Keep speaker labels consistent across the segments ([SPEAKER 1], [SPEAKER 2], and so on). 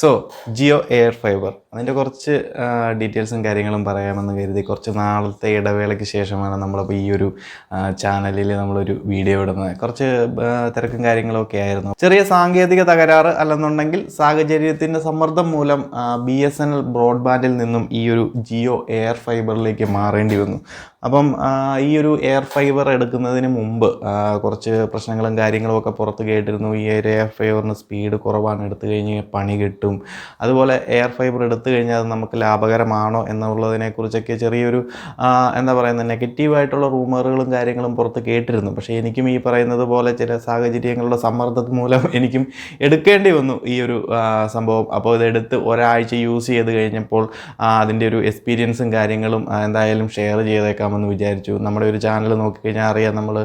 [SPEAKER 1] So Jio air fibre അതിന്റെ കുറച്ച് ഡീറ്റെയിൽസും കാര്യങ്ങളും പറയാമെന്ന് കരുതി കുറച്ച് നാളത്തെ ഇടവേളയ്ക്ക് ശേഷമാണ് നമ്മളിപ്പോൾ ഈ ഒരു ചാനലിൽ നമ്മളൊരു വീഡിയോ ഇടുന്നത്. കുറച്ച് തിരക്കും കാര്യങ്ങളൊക്കെ ആയിരുന്നു. ചെറിയ സാങ്കേതിക തകരാറ് അല്ലെന്നുണ്ടെങ്കിൽ സാഹചര്യത്തിന്റെ സമ്മർദ്ദം മൂലം ബി എസ് എൻ എൽ ബ്രോഡ്ബാൻഡിൽ നിന്നും ഈ ഒരു ജിയോ എയർ ഫൈബറിലേക്ക് മാറേണ്ടി വന്നു. അപ്പം ഈ ഒരു എയർ ഫൈബർ എടുക്കുന്നതിന് മുമ്പ് കുറച്ച് പ്രശ്നങ്ങളും കാര്യങ്ങളും ഒക്കെ പുറത്ത് കേട്ടിരുന്നു. ഈ ഒരു എയർ ഫൈബറിന് സ്പീഡ് കുറവാണ് എടുത്തു കഴിഞ്ഞ് പണി കിട്ടും. അതുപോലെ എയർ ഫൈബർ എടുത്തു കഴിഞ്ഞാൽ അത് നമുക്ക് ലാഭകരമാണോ എന്നുള്ളതിനെക്കുറിച്ചൊക്കെ ചെറിയൊരു എന്താ പറയുന്നത് നെഗറ്റീവായിട്ടുള്ള റൂമറുകളും കാര്യങ്ങളും പുറത്ത് കേട്ടിരുന്നു. പക്ഷേ എനിക്കും ഈ പറയുന്നത് പോലെ ചില സാഹചര്യങ്ങളുടെ സമ്മർദ്ദം മൂലം എനിക്കും എടുക്കേണ്ടി വന്നു ഈ ഒരു സംഭവം. അപ്പോൾ ഇതെടുത്ത് ഒരാഴ്ച യൂസ് ചെയ്ത് കഴിഞ്ഞപ്പോൾ അതിന്റെ ഒരു എക്സ്പീരിയൻസും കാര്യങ്ങളും എന്തായാലും ഷെയർ ചെയ്തേക്കാമെന്ന് വിചാരിച്ചു. നമ്മുടെ ഒരു ചാനൽ നോക്കിക്കഴിഞ്ഞാൽ അറിയാം നമ്മൾ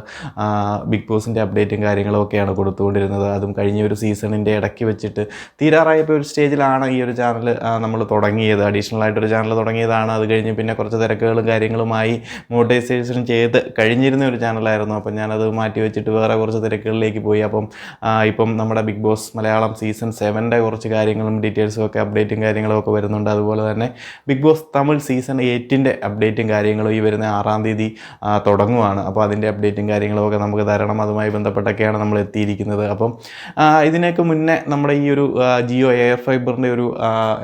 [SPEAKER 1] ബിഗ് ബോസിന്റെ അപ്ഡേറ്റും കാര്യങ്ങളും ഒക്കെയാണ് കൊടുത്തുകൊണ്ടിരുന്നത്. അതും കഴിഞ്ഞ ഒരു സീസണിന്റെ ഇടയ്ക്ക് വെച്ചിട്ട് തീരാറായപ്പോൾ ഒരു സ്റ്റേജിലാണ് ഈ ഒരു ചാനൽ നമ്മൾ തുടങ്ങിയത്. അഡീഷണൽ ആയിട്ടൊരു ചാനൽ തുടങ്ങിയതാണ്. അത് കഴിഞ്ഞ് പിന്നെ കുറച്ച് തിരക്കുകളും കാര്യങ്ങളുമായി മോട്ടൈസേഷൻ ചെയ്ത് കഴിഞ്ഞിരുന്ന ഒരു ചാനലായിരുന്നു അപ്പം ഞാനത് മാറ്റി വെച്ചിട്ട് വേറെ കുറച്ച് തിരക്കുകളിലേക്ക് പോയി. അപ്പം ഇപ്പം നമ്മുടെ ബിഗ് ബോസ് മലയാളം സീസൺ സെവന്റെ കുറച്ച് കാര്യങ്ങളും ഡീറ്റെയിൽസും ഒക്കെ അപ്ഡേറ്റും കാര്യങ്ങളും ഒക്കെ വരുന്നുണ്ട്. അതുപോലെ തന്നെ ബിഗ് ബോസ് തമിഴ് സീസൺ എയ്റ്റിന്റെ അപ്ഡേറ്റും കാര്യങ്ങളും ഈ വരുന്ന ആറാം തീയതി തുടങ്ങുവാണ്. അപ്പോൾ അതിന്റെ അപ്ഡേറ്റും കാര്യങ്ങളുമൊക്കെ നമുക്ക് തരണം. അതുമായി ബന്ധപ്പെട്ടൊക്കെയാണ് നമ്മൾ എത്തിയിരിക്കുന്നത്. അപ്പം ഇതിനൊക്കെ മുന്നേ നമ്മുടെ ഈ ഒരു ജിയോ എയർ ഫൈബറിന്റെ ഒരു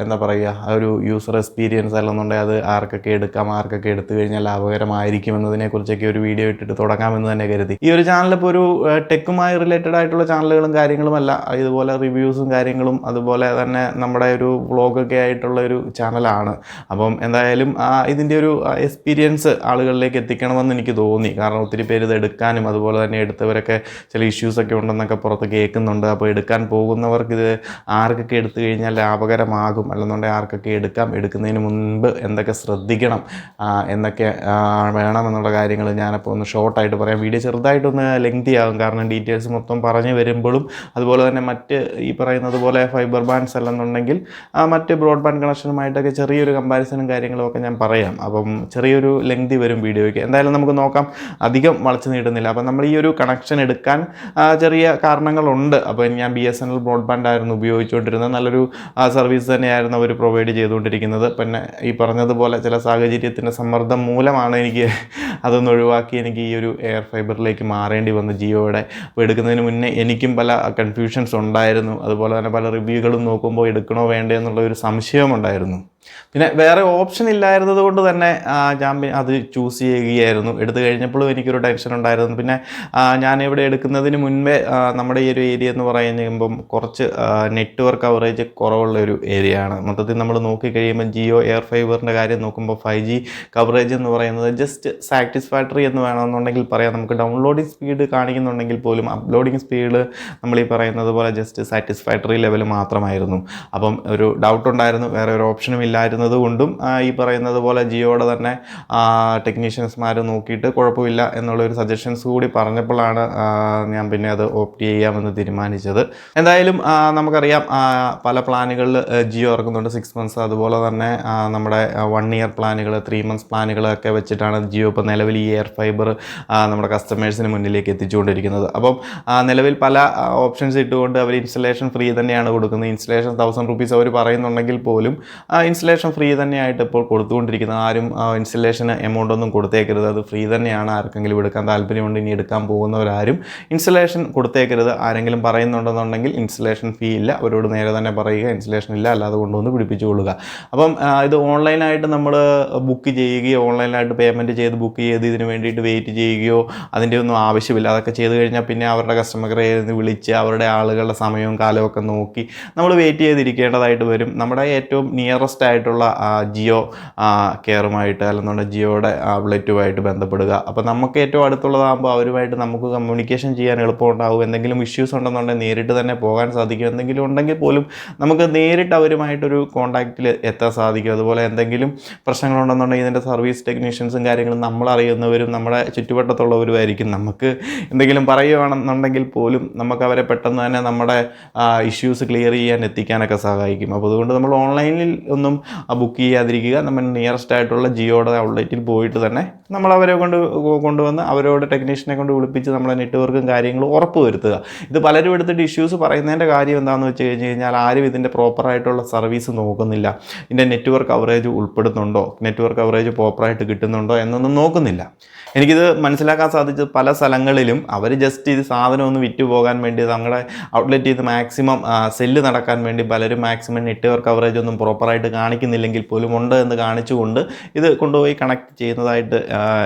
[SPEAKER 1] എന്താ പറയുക ഒരു യൂസർ എക്സ്പീരിയൻസ് അല്ലെന്നുണ്ടെങ്കിൽ അത് ആർക്കൊക്കെ എടുക്കാം ആർക്കൊക്കെ എടുത്തു കഴിഞ്ഞാൽ ലാഭകരമായിരിക്കും എന്നതിനെക്കുറിച്ചൊക്കെ ഒരു വീഡിയോ ഇട്ടിട്ട് തുടങ്ങാമെന്ന് തന്നെ കരുതി. ഈ ഒരു ചാനൽ ഇപ്പോൾ ഒരു ടെക്കുമായി റിലേറ്റഡ് ആയിട്ടുള്ള ചാനലുകളും കാര്യങ്ങളുമല്ല. ഇതുപോലെ റിവ്യൂസും കാര്യങ്ങളും അതുപോലെ തന്നെ നമ്മുടെ ഒരു വ്ളോഗൊക്കെ ആയിട്ടുള്ള ഒരു ചാനലാണ് അപ്പം എന്തായാലും ഇതിന്റെ ഒരു എക്സ്പീരിയൻസ് ആളുകളിലേക്ക് എത്തിക്കണമെന്ന് എനിക്ക് തോന്നി. കാരണം ഒത്തിരി പേര് ഇത് എടുക്കാനും അതുപോലെ തന്നെ എടുത്തവരൊക്കെ ചില ഇഷ്യൂസൊക്കെ ഉണ്ടെന്നൊക്കെ പുറത്ത് കേൾക്കുന്നുണ്ട്. അപ്പോൾ എടുക്കാൻ പോകുന്നവർക്ക് ഇത് ആർക്കൊക്കെ എടുത്തു കഴിഞ്ഞാൽ ലാഭകരമാകും? അല്ലെന്നുണ്ടെങ്കിൽ ആർക്കൊക്കെ എടുക്കാം? എടുക്കുന്നതിന് മുൻപ് എന്തൊക്കെ ശ്രദ്ധിക്കണം? എന്നൊക്കെ വേണമെന്നുള്ള കാര്യങ്ങൾ ഞാനപ്പോൾ ഒന്ന് ഷോർട്ടായിട്ട് പറയാം. വീഡിയോ ചെറുതായിട്ടൊന്ന് ലെങ്തി ആകും. കാരണം ഡീറ്റെയിൽസ് മൊത്തം പറഞ്ഞു വരുമ്പോഴും അതുപോലെ തന്നെ മറ്റ് ഈ പറയുന്നത് പോലെ ഫൈബർ ബാൻഡ്സ് അല്ലെന്നുണ്ടെങ്കിൽ മറ്റ് ബ്രോഡ്ബാൻഡ് കണക്ഷനുമായിട്ടൊക്കെ ചെറിയൊരു കമ്പാരിസണും കാര്യങ്ങളും ഒക്കെ ഞാൻ പറയാം. അപ്പം ചെറിയൊരു ലെങ്തി വരും വീഡിയോയ്ക്ക്. എന്തായാലും നമുക്ക് നോക്കാം. അധികം വളച്ചു നീട്ടുന്നില്ല. അപ്പം നമ്മൾ ഈ ഒരു കണക്ഷൻ എടുക്കാൻ ചെറിയ കാരണങ്ങളുണ്ട്. അപ്പോൾ ഞാൻ B S N L broadband ആയിരുന്നു ഉപയോഗിച്ചുകൊണ്ടിരുന്നത്. നല്ലൊരു സർവീസ് തന്നെയായിരുന്നു അവർ പ്രൊവൈഡ് ചെയ്തുകൊണ്ടിരിക്കുന്നത്. പിന്നെ ഈ പറഞ്ഞതുപോലെ ചില സാഹചര്യത്തിന്റെ സമ്മർദ്ദം മൂലമാണ് എനിക്ക് അതൊന്ന് ഒഴിവാക്കി എനിക്ക് ഈ ഒരു എയർ ഫൈബറിലേക്ക് മാറേണ്ടി വന്നു. ജിയോയുടെ അപ്പോൾ എടുക്കുന്നതിന് മുന്നേ എനിക്കും പല കൺഫ്യൂഷൻസ് ഉണ്ടായിരുന്നു. അതുപോലെ തന്നെ പല റിവ്യൂകളും നോക്കുമ്പോൾ എടുക്കണോ വേണ്ടേ എന്നുള്ള ഒരു സംശയമുണ്ടായിരുന്നു. പിന്നെ വേറെ ഓപ്ഷൻ ഇല്ലായിരുന്നത് കൊണ്ട് തന്നെ ഞാൻ അത് ചൂസ് ചെയ്യുകയായിരുന്നു. എടുത്തു കഴിഞ്ഞപ്പോഴും എനിക്കൊരു ടെൻഷൻ ഉണ്ടായിരുന്നു. പിന്നെ ഞാൻ ഇവിടെ എടുക്കുന്നതിന് മുൻപേ നമ്മുടെ ഈ ഒരു ഏരിയ എന്ന് പറയുമ്പം കുറച്ച് നെറ്റ്വർക്ക് കവറേജ് കുറവുള്ള ഒരു ഏരിയ ആണ്. മൊത്തത്തിൽ നമ്മൾ നോക്കിക്കഴിയുമ്പോൾ ജിയോ എയർ ഫൈബറിന്റെ കാര്യം നോക്കുമ്പോൾ ഫൈവ് ജി കവറേജ് എന്ന് പറയുന്നത് ജസ്റ്റ് സാറ്റിസ്ഫാക്ടറി എന്ന് വേണമെന്നുണ്ടെങ്കിൽ പറയാം. നമുക്ക് ഡൗൺലോഡിങ് സ്പീഡ് കാണിക്കുന്നുണ്ടെങ്കിൽ പോലും അപ്ലോഡിങ് സ്പീഡ് നമ്മൾ ഈ പറയുന്നത് പോലെ ജസ്റ്റ് സാറ്റിസ്ഫാക്ടറി ലെവൽ മാത്രമായിരുന്നു. അപ്പം ഒരു ഡൗട്ട് ഉണ്ടായിരുന്നു വേറെ ഒരു ഓപ്ഷനും ഇല്ലായിരുന്നത് കൊണ്ടും ഈ പറയുന്നത് പോലെ ജിയോടെ തന്നെ ടെക്നീഷ്യൻസ്മാർ നോക്കിയിട്ട് കുഴപ്പമില്ല എന്നുള്ളൊരു സജഷൻസ് കൂടി പറഞ്ഞപ്പോഴാണ് ഞാൻ പിന്നെ അത് ഓപ്റ്റ് ചെയ്യാമെന്ന് തീരുമാനിച്ചത്. എന്തായാലും നമുക്കറിയാം പല പ്ലാനുകളിൽ ജിയോ ഇറക്കുന്നുണ്ട്. സിക്സ് മന്ത്സ് അതുപോലെ തന്നെ നമ്മുടെ വൺ ഇയർ പ്ലാനുകൾ ത്രീ മന്ത്സ് പ്ലാനുകളൊക്കെ വെച്ചിട്ടാണ് ജിയോ ഇപ്പോൾ നിലവിൽ ഈ എയർ ഫൈബർ നമ്മുടെ കസ്റ്റമേഴ്സിന് മുന്നിലേക്ക് എത്തിച്ചുകൊണ്ടിരിക്കുന്നത്. അപ്പം നിലവിൽ പല ഓപ്ഷൻസ് ഇട്ടുകൊണ്ട് അവർ ഇൻസ്റ്റലേഷൻ ഫ്രീ തന്നെയാണ് കൊടുക്കുന്നത്. ഇൻസ്റ്റലേഷൻ തൗസൻഡ് റുപ്പീസ് അവർ പറയുന്നുണ്ടെങ്കിൽ പോലും ഇൻസ്റ്റലേഷൻ ഫ്രീ തന്നെയായിട്ട് ഇപ്പോൾ കൊടുത്തുകൊണ്ടിരിക്കുന്നത്. ആരും ഇൻസ്റ്റലേഷൻ എമൗണ്ട് ഒന്നും കൊടുത്തേക്കരുത്. അത് ഫ്രീ തന്നെയാണ് ആർക്കെങ്കിലും എടുക്കാൻ താല്പര്യമുണ്ട്. ഇനി എടുക്കാൻ പോകുന്നവരാരും ഇൻസ്റ്റലേഷൻ കൊടുത്തേക്കരുത്. ആരെങ്കിലും പറയുന്നുണ്ടെന്നുണ്ടെങ്കിൽ ഇൻസ്റ്റലേഷൻ ഫീ ഇല്ല. അവരോട് നേരെ തന്നെ പറയുക ഇൻസ്റ്റലേഷൻ ഇല്ല. അല്ലാതെ കൊണ്ടുവന്ന് പിടിപ്പിച്ചു കൊള്ളുക. അപ്പം ഇത് ഓൺലൈനായിട്ട് നമ്മൾ ബുക്ക് ചെയ്യുകയോ ഓൺലൈനായിട്ട് പേയ്മെന്റ് ചെയ്ത് ബുക്ക് ചെയ്ത് ഇതിന് വേണ്ടിയിട്ട് വെയിറ്റ് ചെയ്യുകയോ അതിന്റെ ഒന്നും ആവശ്യമില്ല. അതൊക്കെ ചെയ്ത് കഴിഞ്ഞാൽ പിന്നെ അവരുടെ കസ്റ്റമർ കെയറിൽ നിന്ന് വിളിച്ച് അവരുടെ ആളുകളുടെ സമയവും കാലവും ഒക്കെ നോക്കി നമ്മൾ വെയിറ്റ് ചെയ്തിരിക്കേണ്ടതായിട്ട് വരും. നമ്മുടെ ഏറ്റവും നിയറസ്റ്റ് ആയിട്ടുള്ള ജിയോ കെയറുമായിട്ട് അല്ലെന്നുണ്ടെങ്കിൽ ജിയോയുടെ ഔട്ട്ലെറ്റുമായിട്ട് ബന്ധപ്പെടുക. അപ്പോൾ നമുക്ക് ഏറ്റവും അടുത്തുള്ളതാകുമ്പോൾ അവരുമായിട്ട് നമുക്ക് കമ്മ്യൂണിക്കേഷൻ ചെയ്യാൻ എളുപ്പമുണ്ടാകും എന്തെങ്കിലും ഇഷ്യൂസ് ഉണ്ടെന്നുണ്ടെങ്കിൽ നേരിട്ട് തന്നെ പോകാൻ സാധിക്കും. എന്തെങ്കിലും ഉണ്ടെങ്കിൽ പോലും നമുക്ക് നേരിട്ട് അവരുമായിട്ടൊരു കോണ്ടാക്റ്റിൽ എത്താൻ സാധിക്കും. അതുപോലെ എന്തെങ്കിലും പ്രശ്നങ്ങളുണ്ടെന്നുണ്ടെങ്കിൽ ഇതിന്റെ സർവീസ് ടെക്നീഷ്യൻസും കാര്യങ്ങളും നമ്മൾ അറിയുന്നവരും നമ്മുടെ ചുറ്റുവട്ടത്തുള്ളവരുമായിരിക്കും. നമുക്ക് എന്തെങ്കിലും പറയുകയാണെന്നുണ്ടെങ്കിൽ പോലും നമുക്ക് അവരെ പെട്ടെന്ന് തന്നെ നമ്മുടെ ഇഷ്യൂസ് ക്ലിയർ ചെയ്യാൻ എത്തിക്കാനൊക്കെ സഹായിക്കും. അപ്പോൾ അതുകൊണ്ട് നമ്മൾ ഓൺലൈനിൽ ഒന്നും ബുക്ക് ചെയ്യാതിരിക്കുക. നമ്മൾ നിയറസ്റ്റ് ആയിട്ടുള്ള ജിയോയുടെ ഔട്ട്ലെറ്റിൽ പോയിട്ട് തന്നെ നമ്മൾ അവരെ കൊണ്ട് കൊണ്ടുവന്ന് അവരോട് ടെക്നീഷ്യനെ കൊണ്ട് വിളിപ്പിച്ച് നമ്മളെ നെറ്റ്വർക്കും കാര്യങ്ങളും ഉറപ്പ് വരുത്തുക ഇത് പലരും എടുത്തിട്ട് ഇഷ്യൂസ് പറയുന്നതിന്റെ കാര്യം എന്താണെന്ന് വെച്ച് കഴിഞ്ഞ് കഴിഞ്ഞാൽ ആരും ഇതിന്റെ പ്രോപ്പറായിട്ടുള്ള സർവീസ് നോക്കുന്നില്ല. ഇതിന്റെ നെറ്റ്വർക്ക് കവറേജ് ഉൾപ്പെടുന്നുണ്ടോ? നെറ്റ്വർക്ക് കവറേജ് പ്രോപ്പറായിട്ട് കിട്ടുന്നുണ്ടോ എന്നൊന്നും നോക്കുന്നില്ല. എനിക്കിത് മനസ്സിലാക്കാൻ സാധിച്ചത് പല സ്ഥലങ്ങളിലും അവർ ജസ്റ്റ് ഇത് സാധനം ഒന്ന് വിറ്റ് പോകാൻ വേണ്ടി നമ്മുടെ ഔട്ട്ലെറ്റ് ചെയ്ത് മാക്സിമം സെല്ല് നടക്കാൻ വേണ്ടി പലരും മാക്സിമം നെറ്റ്വർക്ക് കവറേജ് ഒന്നും പ്രോപ്പറായിട്ട് കാണിക്കുന്നില്ലെങ്കിൽ പോലും ഉണ്ട് എന്ന് കാണിച്ചുകൊണ്ട് ഇത് കൊണ്ടുപോയി കണക്ട് ചെയ്യുന്നതായിട്ട്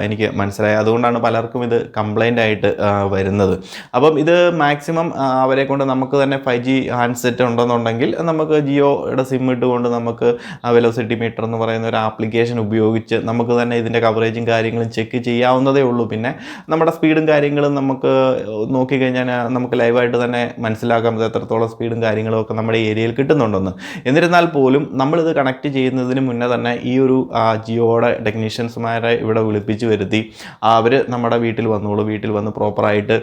[SPEAKER 1] എനിക്ക് മനസ്സിലായി. അതുകൊണ്ടാണ് പലർക്കും ഇത് കംപ്ലൈന്റ് ആയിട്ട് വരുന്നത്. അപ്പം ഇത് മാക്സിമം അവരെ കൊണ്ട് നമുക്ക് തന്നെ ഫൈവ് ജി ഹാൻഡ്സെറ്റ് ഉണ്ടെന്നുണ്ടെങ്കിൽ നമുക്ക് ജിയോയുടെ സിം ഇട്ടുകൊണ്ട് നമുക്ക് വെലോസിറ്റി മീറ്റർ എന്ന് പറയുന്ന ഒരു ആപ്ലിക്കേഷൻ ഉപയോഗിച്ച് നമുക്ക് തന്നെ ഇതിന്റെ കവറേജും കാര്യങ്ങളും ചെക്ക് ചെയ്യാവുന്നതേ ഉള്ളൂ. പിന്നെ നമ്മുടെ സ്പീഡും കാര്യങ്ങളും നമുക്ക് നോക്കിക്കഴിഞ്ഞാൽ നമുക്ക് ലൈവായിട്ട് തന്നെ മനസ്സിലാക്കാം. എത്രത്തോളം സ്പീഡും കാര്യങ്ങളും ഒക്കെ നമ്മുടെ ഏരിയയിൽ കിട്ടുന്നുണ്ടെന്ന്. എന്നിരുന്നാൽ പോലും നമ്മളിത് കണക്ട് ചെയ്യുന്നതിന് മുന്നേ തന്നെ ഈ ഒരു ജിയോയുടെ ടെക്നീഷ്യൻസുമാരെ ഇവിടെ വിളിപ്പിച്ച് വരുത്തി അവർ നമ്മുടെ വീട്ടിൽ വന്നോളൂ വീട്ടിൽ വന്ന് പ്രോപ്പറായിട്ട്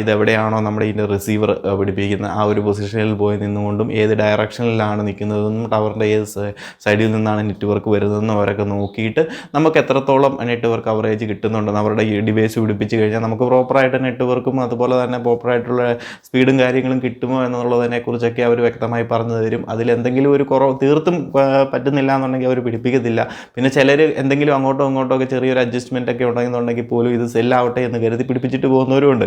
[SPEAKER 1] ഇതെവിടെയാണോ നമ്മുടെ ഇതിന്റെ റിസീവർ പിടിപ്പിക്കുന്നത് ആ ഒരു പൊസിഷനിൽ പോയി നിന്നുകൊണ്ടും ഏത് ഡയറക്ഷനിലാണ് നിൽക്കുന്നതെന്നും ടവറിന്റെ ഏത് സൈഡിൽ നിന്നാണ് നെറ്റ്വർക്ക് വരുന്നതെന്നും അവരൊക്കെ നോക്കിയിട്ട് നമുക്ക് എത്രത്തോളം നെറ്റ്വർക്ക് കവറേജ് കിട്ടുന്നുണ്ടെന്ന് അവരുടെ ഡിവൈസ് പിടിപ്പിച്ച് കഴിഞ്ഞാൽ നമുക്ക് പ്രോപ്പറായിട്ട് നെറ്റ്വർക്കും അതുപോലെ തന്നെ പ്രോപ്പറായിട്ടുള്ള സ്പീഡും കാര്യങ്ങളും കിട്ടുമോ എന്നുള്ളതിനെക്കുറിച്ചൊക്കെ അവർ വ്യക്തമായി പറഞ്ഞു തരും. അതിലെന്തെങ്കിലും ഒരു കുറവ് തീർത്തും പറ്റുന്നില്ല എന്നുണ്ടെങ്കിൽ അവർ പിടിപ്പിക്കത്തില്ല. പിന്നെ ചിലർ എന്തെങ്കിലും അങ്ങോട്ടോ ഇങ്ങോട്ടോ ഒക്കെ ചെറിയൊരു അഡ്ജസ്റ്റ്മെന്റ് ഒക്കെ ഉണ്ടെന്നുണ്ടെങ്കിൽ പോലും ഇത് സെല്ലാവട്ടെ എന്ന് കരുതി പിടിപ്പിച്ചിട്ട് പോകുന്നവരുമുണ്ട്.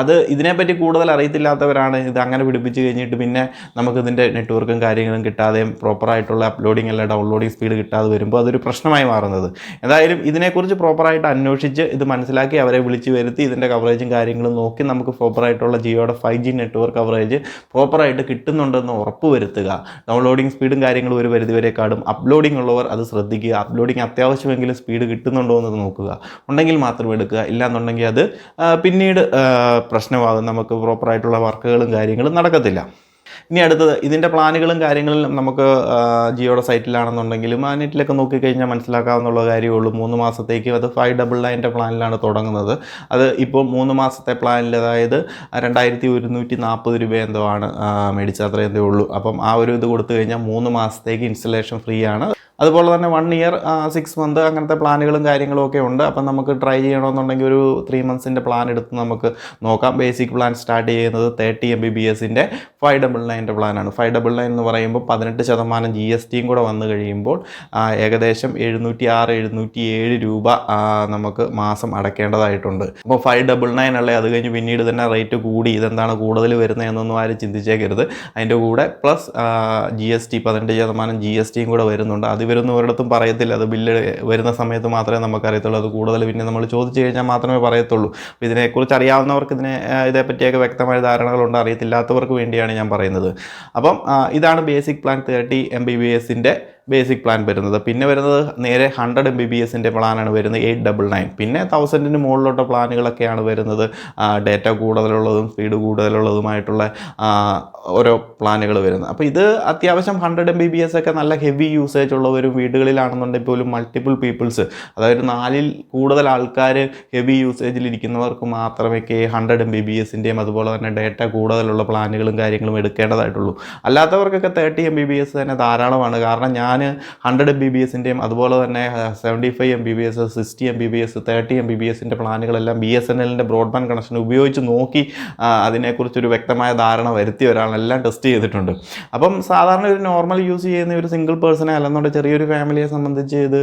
[SPEAKER 1] അത് ഇതിനെപ്പറ്റി കൂടുതൽ അറിയത്തില്ലാത്തവരാണ് ഇത് അങ്ങനെ പിടിപ്പിച്ച് കഴിഞ്ഞിട്ട് പിന്നെ നമുക്കിതിന്റെ നെറ്റ്വർക്കും കാര്യങ്ങളും കിട്ടാതെയും പ്രോപ്പറായിട്ടുള്ള അപ്ലോഡിംഗ് അല്ല ഡൗൺലോഡിംഗ് സ്പീഡ് കിട്ടാതെ വരുമ്പോൾ അതൊരു പ്രശ്നമായി മാറുന്നത്. എന്തായാലും ഇതിനെക്കുറിച്ച് പ്രോപ്പറായിട്ട് അന്വേഷിച്ച് ഇത് മനസ്സിലാക്കി അവരെ വിളിച്ച് വരുത്തി ഇതിന്റെ കവറേജും കാര്യങ്ങളും നോക്കി നമുക്ക് പ്രോപ്പറായിട്ടുള്ള ജിയോയുടെ ഫൈവ് ജി നെറ്റ്വർക്ക് കവറേജ് പ്രോപ്പറായിട്ട് കിട്ടുന്നുണ്ടെന്ന് ഉറപ്പ് വരുത്തുക. ഡൗൺലോഡിംഗ് സ്പീഡും കാര്യങ്ങളും ഒരു പരിധിവരെ കാടും. അപ്ലോഡിംഗ് ഉള്ളവർ അത് ശ്രദ്ധിക്കുക. അപ്ലോഡിംഗ് അത്യാവശ്യമെങ്കിലും സ്പീഡ് കിട്ടുന്നുണ്ടോ എന്ന് നോക്കുക. ഉണ്ടെങ്കിൽ മാത്രം എടുക്കുക. ഇല്ലാന്നുണ്ടെങ്കിൽ അത് പിന്നീട് പ്രശ്നമാകും. നമുക്ക് പ്രോപ്പറായിട്ടുള്ള വർക്കുകളും കാര്യങ്ങളും നടക്കത്തില്ല. ഇനി അടുത്തത് ഇതിന്റെ പ്ലാനുകളും കാര്യങ്ങളും നമുക്ക് ജിയോയുടെ സൈറ്റിലാണെന്നുണ്ടെങ്കിലും ആ നെറ്റിലൊക്കെ നോക്കിക്കഴിഞ്ഞാൽ മനസ്സിലാക്കാവുന്നുള്ള കാര്യമുള്ളൂ. മൂന്ന് മാസത്തേക്ക് അത് ഫൈവ് ഡബിൾ നയന്റെ പ്ലാനിലാണ് തുടങ്ങുന്നത്. അത് ഇപ്പോൾ മൂന്ന് മാസത്തെ പ്ലാനിൽ അതായത് രണ്ടായിരത്തി ഒരുന്നൂറ്റി നാൽപ്പത് രൂപ എന്തോ ആണ് മേടിച്ചാൽ അത്രയും ഉള്ളൂ. അപ്പം ആ ഒരു ഇത് കൊടുത്തു കഴിഞ്ഞാൽ മൂന്ന് മാസത്തേക്ക് ഇൻസ്റ്റലേഷൻ ഫ്രീ ആണ്. അതുപോലെ തന്നെ വൺ ഇയർ സിക്സ് മന്ത് അങ്ങനത്തെ പ്ലാനുകളും കാര്യങ്ങളും ഒക്കെ ഉണ്ട്. അപ്പം നമുക്ക് ട്രൈ ചെയ്യണമെന്നുണ്ടെങ്കിൽ ഒരു ത്രീ മന്ത്സിന്റെ പ്ലാൻ എടുത്ത് നമുക്ക് നോക്കാം. ബേസിക് പ്ലാൻ സ്റ്റാർട്ട് ചെയ്യുന്നത് തേർട്ടി എം ബി ബി എസിന്റെ ഫൈവ് ഡബിൾ നയന്റെ പ്ലാനാണ് ഫൈവ് ഡബിൾ നയൻ എന്ന് പറയുമ്പോൾ പതിനെട്ട് ശതമാനം ജി എസ് ടിയും കൂടെ വന്നു കഴിയുമ്പോൾ ഏകദേശം എഴുന്നൂറ്റി ആറ് എഴുന്നൂറ്റി ഏഴ് രൂപ നമുക്ക് മാസം അടയ്ക്കേണ്ടതായിട്ടുണ്ട് അപ്പോൾ ഫൈവ് ഡബിൾ നയൻ അല്ലേ? അത് കഴിഞ്ഞ് പിന്നീട് തന്നെ റേറ്റ് കൂടി. ഇതെന്താണ് കൂടുതൽ വരുന്നതെന്നൊന്നും ആരും ചിന്തിച്ചേക്കരുത്. അതിന്റെ കൂടെ പ്ലസ് ജി എസ് ടി പതിനെട്ട് ശതമാനം ജി എസ് ടിയും കൂടെ വരുന്നുണ്ട്. അത് ഇവരൊന്നും ഒരിടത്തും പറയത്തില്ല. അത് ബില്ല് വരുന്ന സമയത്ത് മാത്രമേ നമുക്കറിയത്തുള്ളൂ. അത് കൂടുതൽ പിന്നെ നമ്മൾ ചോദിച്ചു കഴിഞ്ഞാൽ മാത്രമേ പറയത്തുള്ളൂ. അപ്പോൾ ഇതിനെക്കുറിച്ച് അറിയാവുന്നവർക്ക് ഇതിനെ ഇതേപ്പറ്റിയൊക്കെ വ്യക്തമായ ധാരണകളുണ്ട്. അറിയത്തില്ലാത്തവർക്ക് വേണ്ടിയാണ് ഞാൻ പറയുന്നത്. അപ്പം ഇതാണ് basic plan thirty M B B എസിന്റെ ബേസിക് പ്ലാൻ വരുന്നത്. പിന്നെ വരുന്നത് നേരെ ഹൺഡ്രഡ് എം ബി ബി എസിന്റെ പ്ലാനാണ് വരുന്നത് എയ്റ്റ് ഡബിൾ നയൻ പിന്നെ തൗസൻഡിന് മുകളിലോട്ട് പ്ലാനുകളൊക്കെയാണ് വരുന്നത്. ഡേറ്റ കൂടുതലുള്ളതും സ്പീഡ് കൂടുതലുള്ളതുമായിട്ടുള്ള ഓരോ പ്ലാനുകൾ വരുന്നത്. അപ്പോൾ ഇത് അത്യാവശ്യം hundred M B B S ഒക്കെ നല്ല ഹെവി യൂസേജ് ഉള്ളവരും വീടുകളിലാണെന്നുണ്ടെങ്കിൽ പോലും മൾട്ടിപ്പിൾ പീപ്പിൾസ് അതായത് നാലിൽ കൂടുതൽ ആൾക്കാർ ഹെവി യൂസേജിൽ ഇരിക്കുന്നവർക്ക് മാത്രമേ K hundred M B B എസിന്റെയും അതുപോലെ തന്നെ ഡേറ്റ കൂടുതലുള്ള പ്ലാനുകളും കാര്യങ്ങളും എടുക്കേണ്ടതായിട്ടുള്ളൂ. അല്ലാത്തവർക്കൊക്കെ thirty M B B S തന്നെ ധാരാളമാണ്. കാരണം ഞാൻ ഹൺഡ്രഡ് എം ബി ബി എസിന്റെയും അതുപോലെ തന്നെ seventy five M B B S sixty M B B S thirty M B B എസിന്റെ പ്ലാനുകളെല്ലാം ബി എസ് എൻ എല്ലിന്റെ ബ്രോഡ്ബാൻഡ് കണക്ഷൻ ഉപയോഗിച്ച് നോക്കി അതിനെക്കുറിച്ചൊരു വ്യക്തമായ ധാരണ വരുത്തിയ ഒരാളെല്ലാം ടെസ്റ്റ് ചെയ്തിട്ടുണ്ട്. അപ്പം സാധാരണ ഒരു നോർമൽ യൂസ് ചെയ്യുന്ന ഒരു സിംഗിൾ പേഴ്സണെ അല്ലെന്നുണ്ടെങ്കിൽ ചെറിയൊരു ഫാമിലിയെ സംബന്ധിച്ച് ഇത്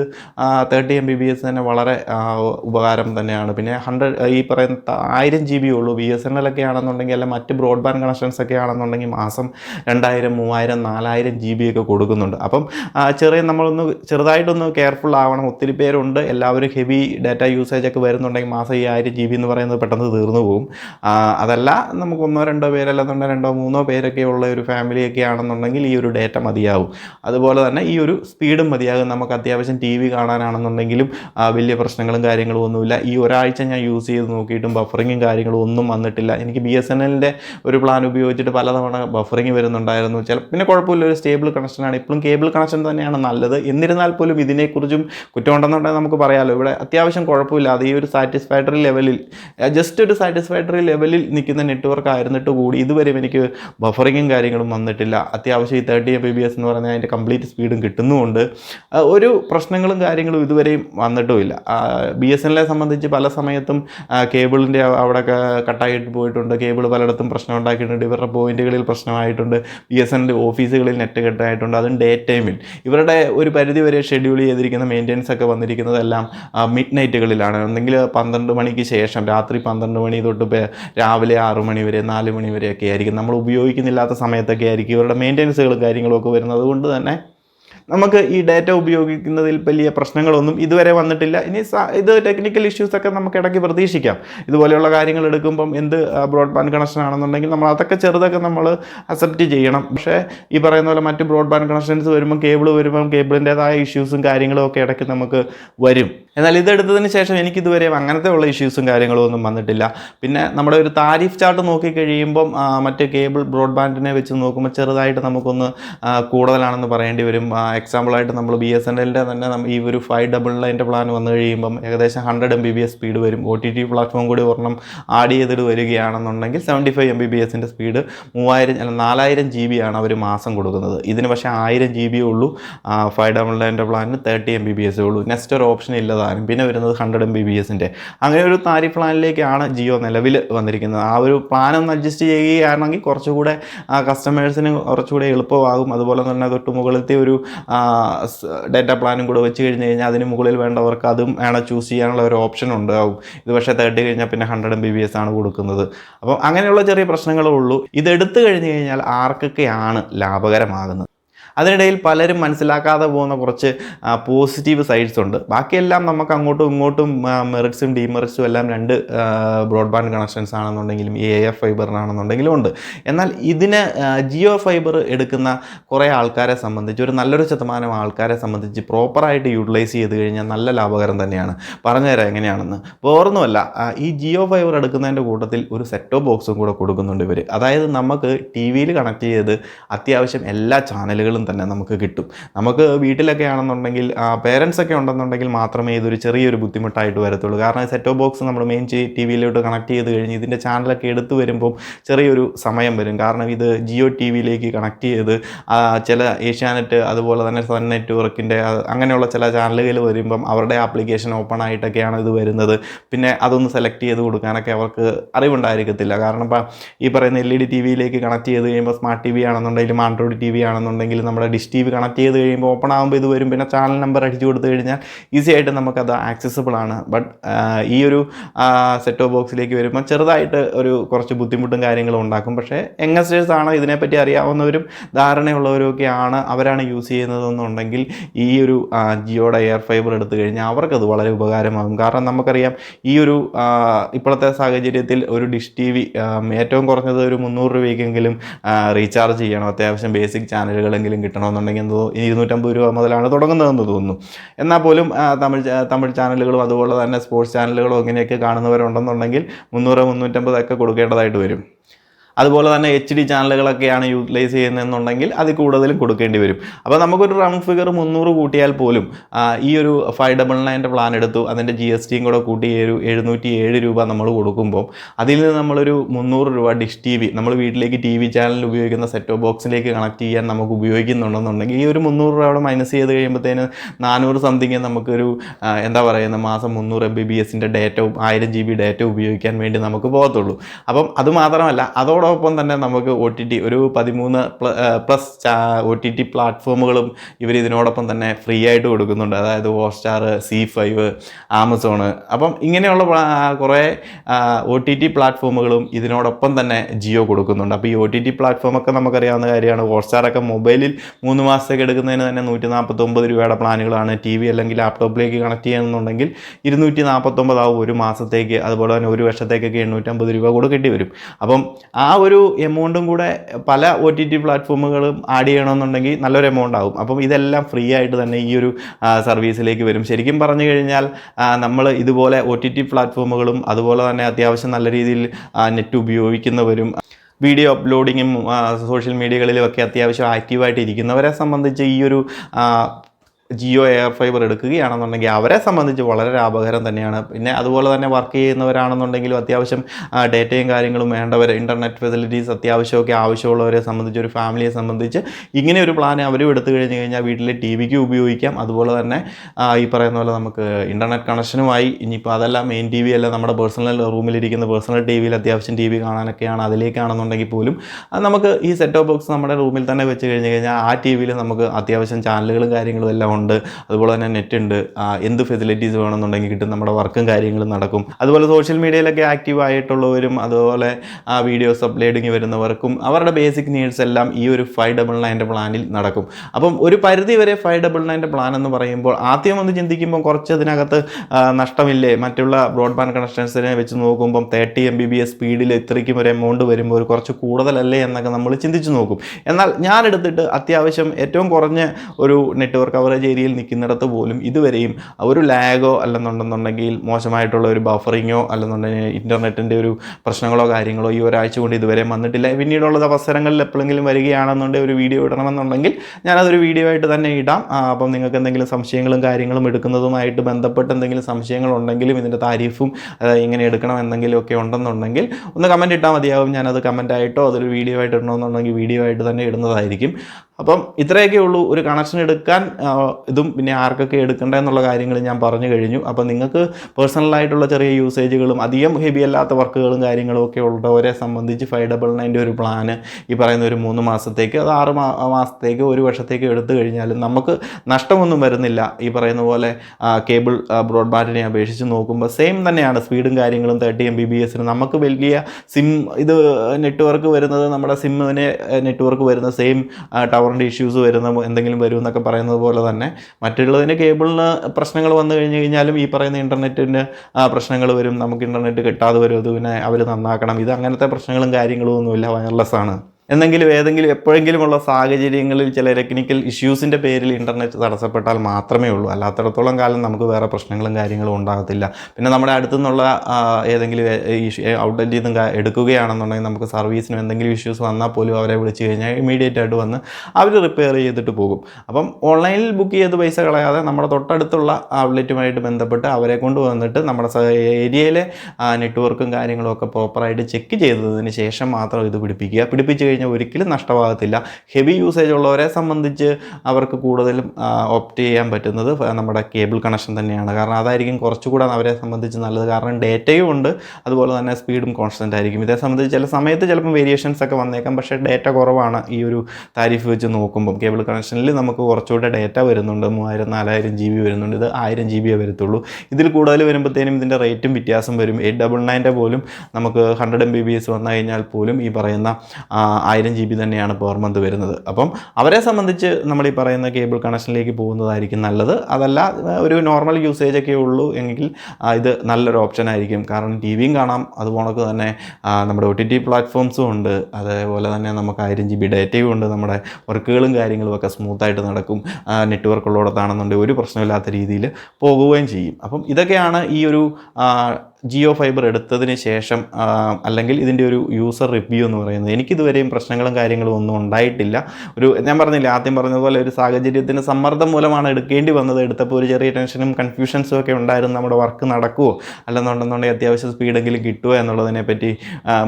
[SPEAKER 1] thirty M B B S തന്നെ വളരെ ഉപകാരം തന്നെയാണ്. പിന്നെ ഹൺഡ്രഡ് ഈ പറയുന്ന ആയിരം ജി ബി ഉള്ളൂ. ബി എസ് എൻ എൽ ഒക്കെ ആണെന്നുണ്ടെങ്കിൽ അല്ല മറ്റ് ബ്രോഡ്ബാൻഡ് കണക്ഷൻസ് ഒക്കെ ആണെന്നുണ്ടെങ്കിൽ മാസം രണ്ടായിരം മൂവായിരം നാലായിരം ജി ബി ഒക്കെ കൊടുക്കുന്നുണ്ട്. അപ്പം ചെറിയ നമ്മളൊന്ന് ചെറുതായിട്ടൊന്ന് കെയർഫുൾ ആവണം. ഒത്തിരി പേരുണ്ട്. എല്ലാവരും ഹെവി ഡാറ്റ യൂസേജ് ഒക്കെ വരുന്നുണ്ടെങ്കിൽ മാസം ഈ ആയിരം ജി ബി എന്ന് പറയുന്നത് പെട്ടെന്ന് തീർന്നു പോകും. അതല്ല നമുക്ക് ഒന്നോ രണ്ടോ പേരല്ലെന്നുണ്ടെങ്കിൽ രണ്ടോ മൂന്നോ പേരൊക്കെ ഉള്ള ഒരു ഫാമിലിയൊക്കെ ആണെന്നുണ്ടെങ്കിൽ ഈ ഒരു ഡാറ്റ മതിയാവും. അതുപോലെ തന്നെ ഈ ഒരു സ്പീഡും മതിയാകും. നമുക്ക് അത്യാവശ്യം ടി വി കാണാനാണെന്നുണ്ടെങ്കിലും വലിയ പ്രശ്നങ്ങളും കാര്യങ്ങളും ഒന്നുമില്ല. ഈ ഒരാഴ്ച ഞാൻ യൂസ് ചെയ്ത് നോക്കിയിട്ടും ബഫറിങ്ങും കാര്യങ്ങളും ഒന്നും വന്നിട്ടില്ല. എനിക്ക് ബി എസ് എൻ എല്ലിന്റെ ഒരു പ്ലാൻ ഉപയോഗിച്ചിട്ട് പലതവണ ബഫറിങ് വരുന്നുണ്ടായിരുന്നു. ചില പിന്നെ കുഴപ്പമില്ല. ഒരു സ്റ്റേബിൾ കണക്ഷനാണ് ഇപ്പോഴും കേബിൾ കണക്ഷൻ തന്നെയാണ് നല്ലത്. എന്നിരുന്നാൽ പോലും ഇതിനെക്കുറിച്ചും കുറ്റമുണ്ടെന്നുണ്ടെങ്കിൽ നമുക്ക് പറയാമല്ലോ ഇവിടെ അത്യാവശ്യം കുഴപ്പമില്ലാതെ ഈ ഒരു സാറ്റിസ്ഫാക്ടറി ലെവലിൽ ജസ്റ്റ് ഒരു സാറ്റിസ്ഫാക്ടറി ലെവലിൽ നിൽക്കുന്ന നെറ്റ്വർക്ക് ആയിരുന്നിട്ട് കൂടി ഇതുവരെയും എനിക്ക് ബഫറിങ്ങും കാര്യങ്ങളും വന്നിട്ടില്ല. അത്യാവശ്യം ഈ thirty M B B S എന്ന് പറഞ്ഞാൽ അതിന്റെ കംപ്ലീറ്റ് സ്പീഡും കിട്ടുന്നുമുണ്ട്. ഒരു പ്രശ്നങ്ങളും കാര്യങ്ങളും ഇതുവരെയും വന്നിട്ടുമില്ല. ബി എസ് എല്ലെ സംബന്ധിച്ച് പല സമയത്തും കേബിളിന്റെ അവിടെ കട്ടായിട്ട് പോയിട്ടുണ്ട്. കേബിൾ പലയിടത്തും പ്രശ്നം ഉണ്ടാക്കിയിട്ടുണ്ട്. ഇവരുടെ പോയിന്റുകളിൽ പ്രശ്നമായിട്ടുണ്ട്. ബി എസ് എൻ ഓഫീസുകളിൽ നെറ്റ് കട്ടായിട്ടുണ്ട്. അതും ഡേ ടൈമിൽ ഇവരുടെ ഒരു പരിധി വരെ ഷെഡ്യൂൾ ചെയ്തിരിക്കുന്ന മെയിന്റെനൻസ് ഒക്കെ വന്നിരിക്കുന്നതെല്ലാം മിഡ് നൈറ്റുകളിലാണ് ഒന്നെങ്കിൽ പന്ത്രണ്ട് മണിക്ക് ശേഷം രാത്രി പന്ത്രണ്ട് മണി തൊട്ട് രാവിലെ ആറ് മണി വരെ നാല് മണി വരെയൊക്കെ ആയിരിക്കും. നമ്മൾ ഉപയോഗിക്കുന്നില്ലാത്ത സമയത്തൊക്കെ ആയിരിക്കും ഇവരുടെ മെയിന്റെനൻസുകളും കാര്യങ്ങളും ഒക്കെ വരുന്നത്. അതുകൊണ്ട് തന്നെ നമുക്ക് ഈ ഡാറ്റ ഉപയോഗിക്കുന്നതിൽ വലിയ പ്രശ്നങ്ങളൊന്നും ഇതുവരെ വന്നിട്ടില്ല. ഇനി ഇത് ടെക്നിക്കൽ ഇഷ്യൂസ് ഒക്കെ നമുക്ക് ഇടയ്ക്ക് പ്രതീക്ഷിക്കാം. ഇതുപോലെയുള്ള കാര്യങ്ങൾ എടുക്കുമ്പം എന്ത് ബ്രോഡ്ബാൻഡ് കണക്ഷൻ ആണെന്നുണ്ടെങ്കിൽ നമ്മൾ അതൊക്കെ ചെറുതൊക്കെ നമ്മൾ അക്സെപ്റ്റ് ചെയ്യണം. പക്ഷേ ഈ പറയുന്ന പോലെ മറ്റ് ബ്രോഡ്ബാൻഡ് കണക്ഷൻസ് വരുമ്പം കേബിൾ വരുമ്പം കേബിളിന്റെതായ ഇഷ്യൂസും കാര്യങ്ങളും ഒക്കെ ഇടയ്ക്ക് നമുക്ക് വരും. എന്നാൽ ഇതെടുത്തതിന് ശേഷം എനിക്കിതുവരെ അങ്ങനത്തെ ഉള്ള ഇഷ്യൂസും കാര്യങ്ങളും ഒന്നും വന്നിട്ടില്ല. പിന്നെ നമ്മുടെ ഒരു താരിഫ് ചാർട്ട് നോക്കിക്കഴിയുമ്പം മറ്റ് കേബിൾ ബ്രോഡ്ബാൻഡിനെ വെച്ച് നോക്കുമ്പോൾ ചെറുതായിട്ട് നമുക്കൊന്ന് കൂടുതലാണെന്ന് പറയേണ്ടി വരും. എക്സാമ്പിളായിട്ട് നമ്മൾ ബി എസ് എൻ എല്ലിന്റെ തന്നെ ഈ ഒരു ഫൈവ് ഡബിൾ നയന്റെ പ്ലാൻ വന്നു കഴിയുമ്പം ഏകദേശം hundred M B B S speed വരും. ഒ ടി ടി പ്ലാറ്റ്ഫോം കൂടി ഒരെണ്ണം ആഡ് ചെയ്തിട്ട് വരികയാണെന്നുണ്ടെങ്കിൽ seventy five M B B എസിന്റെ സ്പീഡ് മൂവായിരം അല്ല നാലായിരം ജി ബി ആണ് അവർ മാസം കൊടുക്കുന്നത്. ഇതിന് പക്ഷേ ആയിരം ജി ബി ഉള്ളൂ. ഫൈവ് ഡബിൾ നയന്റെ പ്ലാനിന് thirty M B B S ഉള്ളൂ. നെക്സ്റ്റ് ഒരു ഓപ്ഷൻ ഇല്ലതാനും. പിന്നെ വരുന്നത് ഹൺഡ്രഡ് എം ബി ബി എസിന്റെ അങ്ങനെ ഒരു താരിഫ് പ്ലാനിലേക്കാണ് ജിയോ നിലവിൽ വന്നിരിക്കുന്നത്. ആ ഒരു പ്ലാൻ ഒന്ന് അഡ്ജസ്റ്റ് ചെയ്യുകയാണെങ്കിൽ കുറച്ചുകൂടെ കസ്റ്റമേഴ്സിന് കുറച്ചുകൂടെ എളുപ്പമാകും. അതുപോലെ തന്നെ തൊട്ട് മുകളിലത്തെ ഒരു ഡേറ്റ പ്ലാനും കൂടെ വെച്ച് കഴിഞ്ഞ് കഴിഞ്ഞാൽ അതിന് മുകളിൽ വേണ്ടവർക്ക് അതും വേണം ചൂസ് ചെയ്യാനുള്ള ഒരു ഓപ്ഷൻ ഉണ്ടാവും. ഇത് പക്ഷേ തേർട്ടി കഴിഞ്ഞാൽ പിന്നെ hundred M B B S ആണ് കൊടുക്കുന്നത്. അപ്പം അങ്ങനെയുള്ള ചെറിയ പ്രശ്നങ്ങളേ ഉള്ളൂ. ഇത് എടുത്തു കഴിഞ്ഞ് കഴിഞ്ഞാൽ ആർക്കൊക്കെയാണ് ലാഭകരമാകുന്നത്? അതിനിടയിൽ പലരും മനസ്സിലാക്കാതെ പോകുന്ന കുറച്ച് പോസിറ്റീവ് സൈഡ്സ് ഉണ്ട്. ബാക്കിയെല്ലാം നമുക്ക് അങ്ങോട്ടും ഇങ്ങോട്ടും മെറിറ്റ്സും ഡിമെറിറ്റ്സും എല്ലാം രണ്ട് ബ്രോഡ്ബാൻഡ് കണക്ഷൻസ് ആണെന്നുണ്ടെങ്കിലും എ എഫ് ഫൈബറിനാണെന്നുണ്ടെങ്കിലും ഉണ്ട്. എന്നാൽ ഇതിന് ജിയോ ഫൈബർ എടുക്കുന്ന കുറേ ആൾക്കാരെ സംബന്ധിച്ച് ഒരു നല്ലൊരു ശതമാനം ആൾക്കാരെ സംബന്ധിച്ച് പ്രോപ്പറായിട്ട് യൂട്ടിലൈസ് ചെയ്ത് കഴിഞ്ഞാൽ നല്ല ലാഭകരം തന്നെയാണ്. പറഞ്ഞുതരാം എങ്ങനെയാണെന്ന്. വേറൊന്നുമല്ല ഈ ജിയോ ഫൈബർ എടുക്കുന്നതിന്റെ കൂട്ടത്തിൽ ഒരു സെറ്റോ ബോക്സും കൂടെ കൊടുക്കുന്നുണ്ട് ഇവർ അതായത് നമുക്ക് ടി വിയിൽ കണക്ട് ചെയ്ത് അത്യാവശ്യം എല്ലാ ചാനലുകളും തന്നെ നമുക്ക് കിട്ടും. നമുക്ക് വീട്ടിലൊക്കെ ആണെന്നുണ്ടെങ്കിൽ പേരൻസ് ഒക്കെ ഉണ്ടെന്നുണ്ടെങ്കിൽ മാത്രമേ ഇതൊരു ചെറിയൊരു ബുദ്ധിമുട്ടായിട്ട് വരത്തുള്ളൂ. കാരണം സെറ്റ് സെറ്റോ ബോക്സ് നമ്മൾ മെയിൻ ടി വിയിലോട്ട് കണക്ട് ചെയ്ത് കഴിഞ്ഞ് ഇതിന്റെ ചാനലൊക്കെ എടുത്തു വരുമ്പം ചെറിയൊരു സമയം വരും. കാരണം ഇത് ജിയോ ടി വിയിലേക്ക് കണക്ട് ചെയ്ത് ചില ഏഷ്യാനെറ്റ് അതുപോലെ തന്നെ സൺ നെറ്റ്വർക്കിന്റെ അങ്ങനെയുള്ള ചില ചാനലുകൾ വരുമ്പം അവരുടെ ആപ്ലിക്കേഷൻ ഓപ്പൺ ആയിട്ടൊക്കെയാണ് ഇത് വരുന്നത്. പിന്നെ അതൊന്ന് സെലക്ട് ചെയ്ത് കൊടുക്കാനൊക്കെ അവർക്ക് അറിവുണ്ടായിരിക്കത്തില്ല. കാരണം ഇപ്പം ഈ പറയുന്ന എൽ ഇ ഡി ടി വിയിലേക്ക് കണക്ട് ചെയ്ത് കഴിയുമ്പോൾ സ്മാർട്ട് ടി വി ആണെന്നുണ്ടെങ്കിലും ആൻഡ്രോയിഡ് ടി വി ആണെന്നുണ്ടെങ്കിൽ നമ്മുടെ ഡിഷ് ടി വി കണക്ട് ചെയ്ത് കഴിയുമ്പോൾ ഓപ്പൺ ആകുമ്പോൾ ഇത് വരും. പിന്നെ ചാനൽ നമ്പർ അടിച്ചു കൊടുത്തു കഴിഞ്ഞാൽ ഈസി ആയിട്ട് നമുക്കത് ആക്സസിബിൾ ആണ്. ബട്ട് ഈ ഒരു സെറ്റോ ബോക്സിലേക്ക് വരുമ്പോൾ ചെറുതായിട്ട് ഒരു കുറച്ച് ബുദ്ധിമുട്ടും കാര്യങ്ങളും ഉണ്ടാക്കും. പക്ഷേ യങ്സ്റ്റേഴ്സ് ആണ് ഇതിനെപ്പറ്റി അറിയാവുന്നവരും ധാരണയുള്ളവരും ഒക്കെയാണ് അവരാണ് യൂസ് ചെയ്യുന്നതെന്നുണ്ടെങ്കിൽ ഈ ഒരു ജിയോടെ എയർ ഫൈബർ എടുത്തു കഴിഞ്ഞാൽ അവർക്കത് വളരെ ഉപകാരമാകും. കാരണം നമുക്കറിയാം ഈ ഒരു ഇപ്പോഴത്തെ സാഹചര്യത്തിൽ ഒരു ഡിഷ് ടി വി ഏറ്റവും കുറഞ്ഞത് ഒരു മുന്നൂറ് രൂപയ്ക്കെങ്കിലും റീചാർജ് ചെയ്യണം. അത്യാവശ്യം ബേസിക് ചാനലുകളെങ്കിലും കിട്ടണമെന്നുണ്ടെങ്കിൽ എന്തോ ഇരുന്നൂറ്റമ്പത് രൂപ മുതലാണ് തുടങ്ങുന്നതെന്ന് തോന്നുന്നു. എന്നാൽ പോലും തമിഴ് തമിഴ് ചാനലുകളും അതുപോലെ തന്നെ സ്പോർട്സ് ചാനലുകളും ഇങ്ങനെയൊക്കെ കാണുന്നവരുണ്ടെന്നുണ്ടെങ്കിൽ മുന്നൂറ് മുന്നൂറ്റമ്പതൊക്കെ കൊടുക്കേണ്ടതായിട്ട് വരും. അതുപോലെ തന്നെ എച്ച് ഡി ചാനലുകളൊക്കെയാണ് യൂട്ടിലൈസ് ചെയ്യുന്നതെന്നുണ്ടെങ്കിൽ അത് കൂടുതലും കൊടുക്കേണ്ടി വരും. അപ്പോൾ നമുക്കൊരു റൗണ്ട് ഫിഗർ മുന്നൂറ് കൂട്ടിയാൽ പോലും ഈ ഒരു ഫൈവ് ഡബിൾ നയന്റെ പ്ലാൻ എടുത്തു അതിന്റെ ജി എസ് ടിയും കൂടെ കൂട്ടി ഒരു എഴുന്നൂറ്റി ഏഴ് രൂപ നമ്മൾ കൊടുക്കുമ്പോൾ അതിൽ നിന്ന് നമ്മളൊരു മുന്നൂറ് രൂപ ഡിഷ് ടി വി നമ്മൾ വീട്ടിലേക്ക് ടി വി ചാനൽ ഉപയോഗിക്കുന്ന സെറ്റോ ബോക്സിലേക്ക് കണക്ട് ചെയ്യാൻ നമുക്ക് ഉപയോഗിക്കുന്നുണ്ടെന്നുണ്ടെങ്കിൽ ഈ ഒരു മുന്നൂറ് രൂപ അവിടെ മൈനസ് ചെയ്ത് കഴിയുമ്പോഴത്തേന് നാനൂറ് സംതിങ് നമുക്കൊരു എന്താ പറയുന്ന മാസം മുന്നൂറ് എം ബി ബി എസിന്റെ ഡേറ്റ ആയിരം ജി ബി ഡേറ്റ ഉപയോഗിക്കാൻ വേണ്ടി നമുക്ക് പോകത്തുള്ളൂ. അപ്പം അത് മാത്രമല്ല അതോടൊപ്പം തന്നെ നമുക്ക് ഒ ടി ടി ഒരു പതിമൂന്ന് പ്ലസ് ഒ ടി ടി പ്ലാറ്റ്ഫോമുകളും ഇവർ ഇതിനോടൊപ്പം തന്നെ ഫ്രീ ആയിട്ട് കൊടുക്കുന്നുണ്ട്. അതായത് ഹോട്ട്സ്റ്റാർ സി ഫൈവ് ആമസോണ് അപ്പം ഇങ്ങനെയുള്ള കുറേ ഒ ടി ടി പ്ലാറ്റ്ഫോമുകളും ഇതിനോടൊപ്പം തന്നെ ജിയോ കൊടുക്കുന്നുണ്ട്. അപ്പോൾ ഈ ഒ ടി ടി പ്ലാറ്റ്ഫോമൊക്കെ നമുക്കറിയാവുന്ന കാര്യമാണ്. ഹോട്ട്സ്റ്റാറൊക്കെ മൊബൈലിൽ മൂന്ന് മാസത്തേക്ക് എടുക്കുന്നതിന് തന്നെ നൂറ്റി നാൽപ്പത്തൊമ്പത് രൂപയുടെ പ്ലാനുകളാണ്. ടി വി അല്ലെങ്കിൽ ലാപ്ടോപ്പിലേക്ക് കണക്ട് ചെയ്യണമെന്നുണ്ടെങ്കിൽ ഇരുന്നൂറ്റി നാൽപ്പത്തൊമ്പതാവും ഒരു മാസത്തേക്ക്. അതുപോലെ തന്നെ ഒരു വർഷത്തേക്കൊക്കെ എണ്ണൂറ്റമ്പത് രൂപ കൊടുക്കേണ്ടി വരും അപ്പം ആ ഒരു എമൗണ്ടും കൂടെ പല ഒ ടി ടി പ്ലാറ്റ്ഫോമുകളും ആഡ് ചെയ്യണമെന്നുണ്ടെങ്കിൽ നല്ലൊരു എമൗണ്ട് ആവും. അപ്പം ഇതെല്ലാം ഫ്രീ ആയിട്ട് തന്നെ ഈ ഒരു ആ, സർവീസിലേക്ക് വരും. ശരിക്കും പറഞ്ഞു കഴിഞ്ഞാൽ നമ്മൾ ഇതുപോലെ ഒ ടി ടി പ്ലാറ്റ്ഫോമുകളും അതുപോലെ തന്നെ അത്യാവശ്യം നല്ല രീതിയിൽ നെറ്റ് ഉപയോഗിക്കുന്നവരും വീഡിയോ അപ്ലോഡിങ്ങും സോഷ്യൽ മീഡിയകളിലും ഒക്കെ അത്യാവശ്യം ആക്റ്റീവായിട്ട് ഇരിക്കുന്നവരെ സംബന്ധിച്ച് ഈ ഒരു ആ, ജിയോ എയർ ഫൈബർ എടുക്കുകയാണെന്നുണ്ടെങ്കിൽ അവരെ സംബന്ധിച്ച് വളരെ ലാഭകരം തന്നെയാണ്. പിന്നെ അതുപോലെ തന്നെ വർക്ക് ചെയ്യുന്നവരാണെന്നുണ്ടെങ്കിലും അത്യാവശ്യം ഡേറ്റയും കാര്യങ്ങളും വേണ്ടവർ ഇന്റർനെറ്റ് ഫെസിലിറ്റീസ് അത്യാവശ്യമൊക്കെ ആവശ്യമുള്ളവരെ സംബന്ധിച്ച് ഒരു ഫാമിലിയെ സംബന്ധിച്ച് ഇങ്ങനെ ഒരു പ്ലാൻ അവരും എടുത്തു കഴിഞ്ഞ് കഴിഞ്ഞാൽ വീട്ടിലെ ടി വിക്ക് ഉപയോഗിക്കാം. അതുപോലെ തന്നെ ഈ പറയുന്ന പോലെ നമുക്ക് ഇന്റർനെറ്റ് കണക്ഷനുമായി ഇനിയിപ്പോൾ അതല്ല മെയിൻ ടി വി അല്ല നമ്മുടെ പേഴ്സണൽ റൂമിലിരിക്കുന്ന പേഴ്സണൽ ടി വിയിൽ അത്യാവശ്യം ടി വി കാണാനൊക്കെയാണ് അതിലേക്കാണെന്നുണ്ടെങ്കിൽ പോലും അത് നമുക്ക് ഈ സെറ്റ് ഓഫ് ബോക്സ് നമ്മുടെ റൂമിൽ തന്നെ വെച്ച് കഴിഞ്ഞ് കഴിഞ്ഞാൽ ആ ടി വിയിൽ നമുക്ക് അത്യാവശ്യം ചാനലുകളും കാര്യങ്ങളും എല്ലാം ഉണ്ട്. അതുപോലെ തന്നെ നെറ്റ് ഉണ്ട്. എന്ത് ഫെസിലിറ്റീസ് വേണമെന്നുണ്ടെങ്കിൽ കിട്ടും. നമ്മുടെ വർക്കും കാര്യങ്ങളും നടക്കും. അതുപോലെ സോഷ്യൽ മീഡിയയിലൊക്കെ ആക്റ്റീവ് ആയിട്ടുള്ളവരും അതുപോലെ ആ വീഡിയോസ് അപ്ലോഡിങ് വരുന്നവർക്കും അവരുടെ ബേസിക് നീഡ്സ് എല്ലാം ഈ ഒരു ഫൈവ് ഡബിൾ നയന്റെ പ്ലാനിൽ നടക്കും. അപ്പം ഒരു പരിധി വരെ ഫൈവ് ഡബിൾ നയന്റെ പ്ലാൻ എന്ന് പറയുമ്പോൾ ആദ്യം ഒന്ന് ചിന്തിക്കുമ്പോൾ കുറച്ച് അതിനകത്ത് നഷ്ടമില്ലേ? മറ്റുള്ള ബ്രോഡ്ബാൻഡ് കണക്ഷൻസിനെ വെച്ച് നോക്കുമ്പം thirty M B B S സ്പീഡിൽ ഇത്രയ്ക്കും ഒരു എമൗണ്ട് വരുമ്പോൾ ഒരു കുറച്ച് കൂടുതലല്ലേ എന്നൊക്കെ നമ്മൾ ചിന്തിച്ച് നോക്കും. എന്നാൽ ഞാൻ എടുത്തിട്ട് അത്യാവശ്യം ഏറ്റവും കുറഞ്ഞ ഒരു നെറ്റ്വർക്ക് കവറേജ് ഏരിയയിൽ നിൽക്കുന്നിടത്ത് പോലും ഇതുവരെയും ഒരു ലാഗോ അല്ലെന്നുണ്ടെന്നുണ്ടെങ്കിൽ മോശമായിട്ടുള്ള ഒരു ബഫറിങ്ങോ അല്ലെന്നുണ്ടെങ്കിൽ ഇന്റർനെറ്റിന്റെ ഒരു പ്രശ്നങ്ങളോ കാര്യങ്ങളോ ഈ ഒരാഴ്ച കൊണ്ട് ഇതുവരെ വന്നിട്ടില്ല. പിന്നീടുള്ള അവസരങ്ങളിൽ എപ്പോഴെങ്കിലും വരികയാണെന്നുണ്ടെങ്കിൽ ഒരു വീഡിയോ ഇടണമെന്നുണ്ടെങ്കിൽ ഞാനതൊരു വീഡിയോ ആയിട്ട് തന്നെ ഇടാം. അപ്പം നിങ്ങൾക്ക് എന്തെങ്കിലും സംശയങ്ങളും കാര്യങ്ങളും എടുക്കുന്നതുമായിട്ട് ബന്ധപ്പെട്ട് എന്തെങ്കിലും സംശയങ്ങളുണ്ടെങ്കിലും ഇതിന്റെ താരീഫും ഇങ്ങനെ എടുക്കണം എന്തെങ്കിലും ഒക്കെ ഉണ്ടെന്നുണ്ടെങ്കിൽ ഒന്ന് കമന്റ് ഇട്ടാൽ മതിയാവും. ഞാനത് കമന്റായിട്ടോ അതൊരു വീഡിയോ ആയിട്ട് ഇടണമെന്നുണ്ടെങ്കിൽ വീഡിയോ ആയിട്ട് തന്നെ ഇടുന്നതായിരിക്കും. അപ്പം ഇത്രയൊക്കെ ഉള്ളൂ ഒരു കണക്ഷൻ എടുക്കാൻ ഇതും പിന്നെ ആർക്കൊക്കെ എടുക്കേണ്ട എന്നുള്ള കാര്യങ്ങൾ ഞാൻ പറഞ്ഞു കഴിഞ്ഞു. അപ്പം നിങ്ങൾക്ക് പേഴ്സണലായിട്ടുള്ള ചെറിയ യൂസേജുകളും അധികം ഹെവി അല്ലാത്ത വർക്കുകളും കാര്യങ്ങളും ഒക്കെ ഉള്ളവരെ സംബന്ധിച്ച് ഫൈവ് ഡബിൾ നയന്റെ ഒരു പ്ലാന് ഈ പറയുന്ന ഒരു മൂന്ന് മാസത്തേക്ക് അത് ആറ് മാസത്തേക്ക് ഒരു വർഷത്തേക്ക് എടുത്തു കഴിഞ്ഞാലും നമുക്ക് നഷ്ടമൊന്നും വരുന്നില്ല. ഈ പറയുന്ന പോലെ കേബിൾ ബ്രോഡ്ബാൻഡിനെ അപേക്ഷിച്ച് നോക്കുമ്പോൾ സെയിം തന്നെയാണ് സ്പീഡും കാര്യങ്ങളും തേർട്ടി എം ബി ബി എസിന് നമുക്ക് വലിയ സിം ഇത് നെറ്റ്വർക്ക് വരുന്നത് നമ്മുടെ സിമ്മിനെ നെറ്റ്വർക്ക് വരുന്ന സെയിം ടവറിന്റെ ഇഷ്യൂസ് വരുന്ന എന്തെങ്കിലും വരും എന്നൊക്കെ പറയുന്നത് പോലെ തന്നെ മറ്റുള്ളതിന് കേബിളിന് പ്രശ്നങ്ങൾ വന്നു കഴിഞ്ഞ് കഴിഞ്ഞാലും ഈ പറയുന്ന ഇന്റർനെറ്റിന് പ്രശ്നങ്ങൾ വരും. നമുക്ക് ഇന്റർനെറ്റ് കിട്ടാതെ വരും. അത് പിന്നെ അവർ നന്നാക്കണം. ഇത് അങ്ങനത്തെ പ്രശ്നങ്ങളും കാര്യങ്ങളും ഒന്നുമില്ല വയർലെസ് ആണ്. എന്തെങ്കിലും ഏതെങ്കിലും എപ്പോഴെങ്കിലുമുള്ള സാഹചര്യങ്ങളിൽ ചില ടെക്നിക്കൽ ഇഷ്യൂസിന്റെ പേരിൽ ഇന്റർനെറ്റ് തടസ്സപ്പെട്ടാൽ മാത്രമേ ഉള്ളൂ. അല്ലാത്തടത്തോളം കാലം നമുക്ക് വേറെ പ്രശ്നങ്ങളും കാര്യങ്ങളും ഉണ്ടാകത്തില്ല. പിന്നെ നമ്മുടെ അടുത്തു നിന്നുള്ള ഏതെങ്കിലും ഔട്ട്ലെറ്റിൽ നിന്ന് എടുക്കുകയാണെന്നുണ്ടെങ്കിൽ നമുക്ക് സർവീസിനും എന്തെങ്കിലും ഇഷ്യൂസ് വന്നാൽ പോലും അവരെ വിളിച്ച് കഴിഞ്ഞാൽ ഇമീഡിയറ്റ് ആയിട്ട് വന്ന് അവർ റിപ്പയർ ചെയ്തിട്ട് പോകും. അപ്പം ഓൺലൈനിൽ ബുക്ക് ചെയ്ത് പൈസ കളയാതെ നമ്മുടെ തൊട്ടടുത്തുള്ള ഔട്ട്ലെറ്റുമായിട്ട് ബന്ധപ്പെട്ട് അവരെ കൊണ്ട് വന്നിട്ട് നമ്മുടെ ഏരിയയിലെ നെറ്റ്വർക്കും കാര്യങ്ങളും ഒക്കെ പ്രോപ്പറായിട്ട് ചെക്ക് ചെയ്തതിന് ശേഷം മാത്രം ഇത് പിടിപ്പിക്കുക. പിടിപ്പിച്ച് കഴിഞ്ഞാൽ ഒരിക്കലും നഷ്ടമാകത്തില്ല. ഹെവി യൂസേജ് ഉള്ളവരെ സംബന്ധിച്ച് അവർക്ക് കൂടുതലും ഓപ്റ്റ് ചെയ്യാൻ പറ്റുന്നത് നമ്മുടെ കേബിൾ കണക്ഷൻ തന്നെയാണ്. കാരണം അതായിരിക്കും കുറച്ചുകൂടെ അവരെ സംബന്ധിച്ച് നല്ലത്. കാരണം ഡേറ്റയും ഉണ്ട്. അതുപോലെ തന്നെ സ്പീഡും കോൺസ്റ്റന്റ് ആയിരിക്കും. ഇതേ സംബന്ധിച്ച് ചില സമയത്ത് ചിലപ്പോൾ വേരിയേഷൻസ് ഒക്കെ വന്നേക്കാം. പക്ഷേ ഡേറ്റ കുറവാണ് ഈ ഒരു താരിഫ് വെച്ച് നോക്കുമ്പം. കേബിൾ കണക്ഷനിൽ നമുക്ക് കുറച്ചുകൂടെ ഡേറ്റ വരുന്നുണ്ട്. മൂവായിരം നാലായിരം ജി ബി വരുന്നുണ്ട്. ഇത് ആയിരം ജി ബിയെ വരത്തുള്ളൂ. ഇതിൽ കൂടുതൽ വരുമ്പോഴത്തേനും ഇതിന്റെ റേറ്റും വ്യത്യാസം വരും. എയ്റ്റ് ഡബിൾ നയന്റെ പോലും നമുക്ക് hundred M B B S വന്നു കഴിഞ്ഞാൽ പോലും ഈ പറയുന്ന ആയിരം ജി ബി തന്നെയാണ് പെർ മന്ത് വരുന്നത്. അപ്പം അവരെ സംബന്ധിച്ച് നമ്മൾ ഈ പറയുന്ന കേബിൾ കണക്ഷനിലേക്ക് പോകുന്നതായിരിക്കും നല്ലത്. അതല്ല ഒരു നോർമൽ യൂസേജ് ഒക്കെ ഉള്ളൂ എങ്കിൽ ഇത് നല്ലൊരു ഓപ്ഷൻ ആയിരിക്കും. കാരണം ടി വിയും കാണാം. അതുപോലെ തന്നെ നമ്മുടെ ഒ ടി ടി പ്ലാറ്റ്ഫോംസും ഉണ്ട്. അതേപോലെ തന്നെ നമുക്ക് ആയിരം ജി ബി ഡേറ്റയും ഉണ്ട്. നമ്മുടെ വർക്കുകളും കാര്യങ്ങളും ഒക്കെ സ്മൂത്തായിട്ട് നടക്കും. നെറ്റ്വർക്ക് ഉള്ളിടത്താണെന്നുണ്ടെങ്കിൽ ഒരു പ്രശ്നമില്ലാത്ത രീതിയിൽ പോകുകയും ചെയ്യും. അപ്പം ഇതൊക്കെയാണ് ഈ ഒരു ജിയോ ഫൈബർ എടുത്തതിന് ശേഷം അല്ലെങ്കിൽ ഇതിന്റെ ഒരു യൂസർ റിവ്യൂ എന്ന് പറയുന്നത്. എനിക്കിതുവരെയും പ്രശ്നങ്ങളും കാര്യങ്ങളും ഒന്നും ഉണ്ടായിട്ടില്ല. ഒരു ഞാൻ പറഞ്ഞില്ല ആദ്യം പറഞ്ഞതുപോലെ ഒരു സാഹചര്യത്തിന് സമ്മർദ്ദം മൂലമാണ് എടുക്കേണ്ടി വന്നത്. എടുത്തപ്പോൾ ഒരു ചെറിയ ടെൻഷനും കൺഫ്യൂഷൻസും ഒക്കെ ഉണ്ടായിരുന്നു. നമ്മുടെ വർക്ക് നടക്കുമോ അല്ലെന്നുണ്ടെന്നുണ്ടെങ്കിൽ അത്യാവശ്യം സ്പീഡെങ്കിലും കിട്ടുമോ എന്നുള്ളതിനെ പറ്റി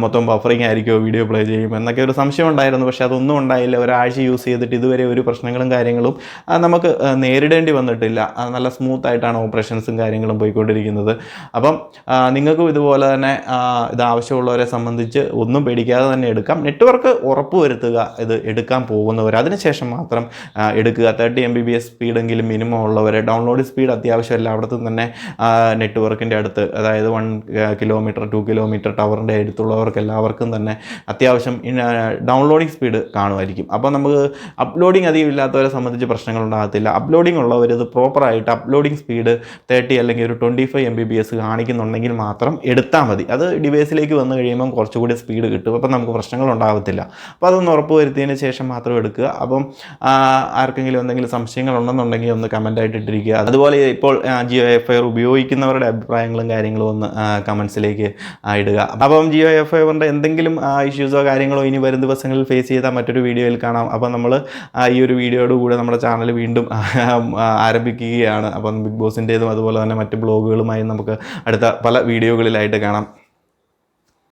[SPEAKER 1] മൊത്തം ബഫറിങ് ആയിരിക്കുമോ വീഡിയോ പ്ലേ ചെയ്യും എന്നൊക്കെ ഒരു സംശയം ഉണ്ടായിരുന്നു. പക്ഷേ അതൊന്നും ഉണ്ടായില്ല. ഒരാഴ്ച യൂസ് ചെയ്തിട്ട് ഇതുവരെ ഒരു പ്രശ്നങ്ങളും കാര്യങ്ങളും നമുക്ക് നേരിടേണ്ടി വന്നിട്ടില്ല. നല്ല സ്മൂത്ത് ആയിട്ടാണ് ഓപ്പറേഷൻസും കാര്യങ്ങളും പോയിക്കൊണ്ടിരിക്കുന്നത്. അപ്പം നിങ്ങൾക്കും ഇതുപോലെ തന്നെ ഇത് ആവശ്യമുള്ളവരെ സംബന്ധിച്ച് ഒന്നും പേടിക്കാതെ തന്നെ എടുക്കാം. നെറ്റ്വർക്ക് ഉറപ്പ് വരുത്തുക ഇത് എടുക്കാൻ പോകുന്നവർ അതിനുശേഷം മാത്രം എടുക്കുക. Thirty M B B S സ്പീഡെങ്കിലും minimum ഉള്ളവർ ഡൗൺലോഡ് സ്പീഡ് അത്യാവശ്യം എല്ലായിടത്തും തന്നെ നെറ്റ്വർക്കിന്റെ അടുത്ത് അതായത് വൺ കിലോമീറ്റർ ടു കിലോമീറ്റർ ടവറിന്റെ അടുത്തുള്ളവർക്ക് എല്ലാവർക്കും തന്നെ അത്യാവശ്യം ഡൗൺലോഡിങ് സ്പീഡ് കാണുമായിരിക്കും. അപ്പോൾ നമുക്ക് അപ്ലോഡിങ് അധികം ഇല്ലാത്തവരെ സംബന്ധിച്ച് പ്രശ്നങ്ങൾ ഉണ്ടാകത്തില്ല അപ്ലോഡിംഗ് ഉള്ളവർ ഇത് പ്രോപ്പറായിട്ട് അപ്ലോഡിങ് സ്പീഡ് തേർട്ടി അല്ലെങ്കിൽ ഒരു twenty five M B B S കാണിക്കുന്നുണ്ടെങ്കിൽ മാത്രം എടുത്താൽ മതി. അത് ഡിവൈസിലേക്ക് വന്നു കഴിയുമ്പം കുറച്ചുകൂടി സ്പീഡ് കിട്ടും. അപ്പം നമുക്ക് പ്രശ്നങ്ങൾ ഉണ്ടാകത്തില്ല അപ്പോൾ അതൊന്ന് ഉറപ്പ് വരുത്തിയതിന് ശേഷം മാത്രം എടുക്കുക. അപ്പം ആർക്കെങ്കിലും എന്തെങ്കിലും സംശയങ്ങൾ ഉണ്ടെന്നുണ്ടെങ്കിൽ ഒന്ന് കമന്റായിട്ട് ഇട്ടിരിക്കുക. അതുപോലെ ഇപ്പോൾ ജിയോ എഫ് ഐ ഉപയോഗിക്കുന്നവരുടെ അഭിപ്രായങ്ങളും കാര്യങ്ങളും ഒന്ന് കമൻസിലേക്ക് ഇടുക. അപ്പം ജിയോ എഫ് ഐ ആറിന്റെ എന്തെങ്കിലും ഇഷ്യൂസോ കാര്യങ്ങളോ ഇനി വരും ദിവസങ്ങളിൽ ഫേസ് ചെയ്താൽ മറ്റൊരു വീഡിയോയിൽ കാണാം. അപ്പം നമ്മൾ ഈ ഒരു വീഡിയോയോട് കൂടെ നമ്മുടെ ചാനൽ വീണ്ടും ആരംഭിക്കുകയാണ്. അപ്പം ബിഗ് ബോസിന്റേതും അതുപോലെ തന്നെ മറ്റ് ബ്ലോഗുകളുമായി നമുക്ക് അടുത്ത പല വീഡിയോകളിലായിട്ട് കാണാം.